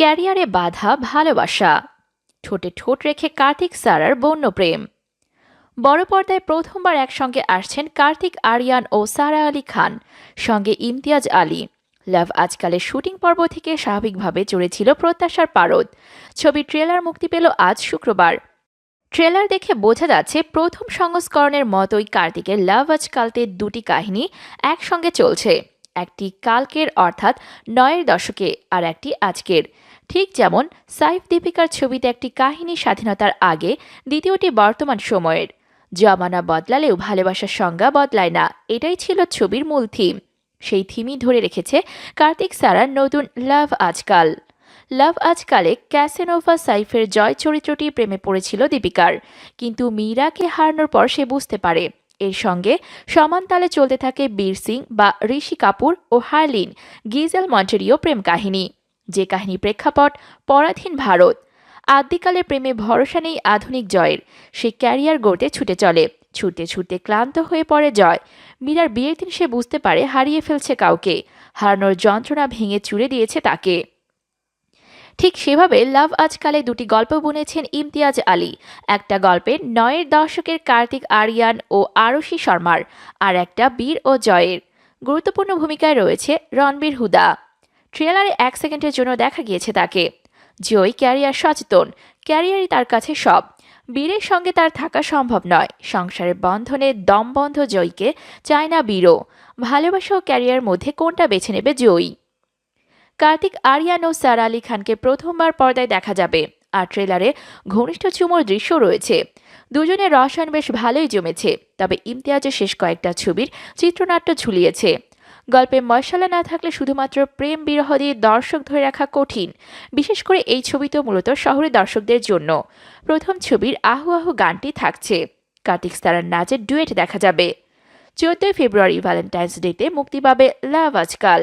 ক্যারিয়ারে বাধা, ভালোবাসা। ঠোঁটে ঠোঁট রেখে কার্তিক সারার বন্য প্রেম বড় পর্দায় প্রথমবার একসঙ্গে আসছেন কার্তিক, আরিয়ান ও সারা আলী খান, সঙ্গে ইমতিয়াজ আলী। লাভ আজকালের শুটিং পর্ব থেকে স্বাভাবিকভাবে চড়েছিল প্রত্যাশার পারদ। ছবির ট্রেলার মুক্তি পেল আজ শুক্রবার। ট্রেলার দেখে বোঝা যাচ্ছে প্রথম সংস্করণের মতোই কার্তিকের লাভ আজকালতে দুটি কাহিনী একসঙ্গে চলছে। একটি কালকের, অর্থাৎ নয়ের দশকে, আর একটি আজকের। ঠিক যেমন সাইফ দীপিকার ছবিতে একটি কাহিনী স্বাধীনতার আগে, দ্বিতীয়টি বর্তমান সময়ের। জমানা বদলালেও ভালোবাসার সংজ্ঞা বদলায় না, এটাই ছিল ছবির মূল থিম। সেই থিমই ধরে রেখেছে কার্তিক সারার নতুন লাভ আজকাল। লাভ আজকালে ক্যাসেনোভা সাইফের জয় চরিত্রটি প্রেমে পড়েছিল দীপিকার, কিন্তু মীরাকে হারানোর পর সে বুঝতে পারে এর সঙ্গে সমান তালে চলতে থাকে বীর সিং বা ঋষি কাপুর ও হার্লিন, গিজেল মন্টেরিও প্রেম কাহিনী। যে কাহিনী প্রেক্ষাপট, পরাধীন ভারত। আদ্যিকালে প্রেমে ভরসা নেই আধুনিক জয়ের। সে ক্যারিয়ার গড়তে ছুটে চলে। ছুটতে ছুটতে ক্লান্ত হয়ে পড়ে জয়। মীরার বিয়ের দিন সে বুঝতে পারে হারিয়ে ফেলছে কাউকে। হারানোর যন্ত্রণা ভেঙে চুড়ে দিয়েছে তাকে। ঠিক সেভাবে লাভ আজকালে দুটি গল্প বুনেছেন ইমতিয়াজ আলী। একটা গল্পে নয়ের দশকের কার্তিক আরিয়ান ও আরশি শর্মার, আর একটা বীর ও জয়ের। গুরুত্বপূর্ণ ভূমিকায় রয়েছে রণবীর হুদা। ট্রেলারে এক সেকেন্ডের জন্য দেখা গিয়েছে তাকে। জয় ক্যারিয়ার সচেতন, ক্যারিয়ারই তার কাছে সব। বীরের সঙ্গে তার থাকা সম্ভব নয়। সংসারের বন্ধনে দমবন্ধ জয়ীকে চায় না বীরও। ভালোবাসা ও ক্যারিয়ার মধ্যে কোনটা বেছে নেবে জয়ী? কার্তিক আরিয়ান ও সারা আলী খানকে প্রথমবার পর্দায় দেখা যাবে। আর ট্রেলারে ঘনিষ্ঠ চুমোর দৃশ্য রয়েছে। দুজনের রসায়ন বেশ ভালোই জমেছে, তবে ইমতিয়াজের শেষ কয়েকটা ছবির চিত্রনাট্য ঝুলিয়েছে। গল্পে মশালা না থাকলে শুধুমাত্র প্রেম বিরহ দিয়ে দর্শক ধরে রাখা কঠিন, বিশেষ করে এই ছবি তো মূলত শহরে দর্শকদের জন্য। প্রথম ছবির আহু আহু গানটি থাকছে। কার্তিক স্তারার নাচের ডুয়েট দেখা যাবে। চোদ্দই ফেব্রুয়ারি ভ্যালেন্টাইন্স ডেতে মুক্তি পাবে লাভ আজকাল।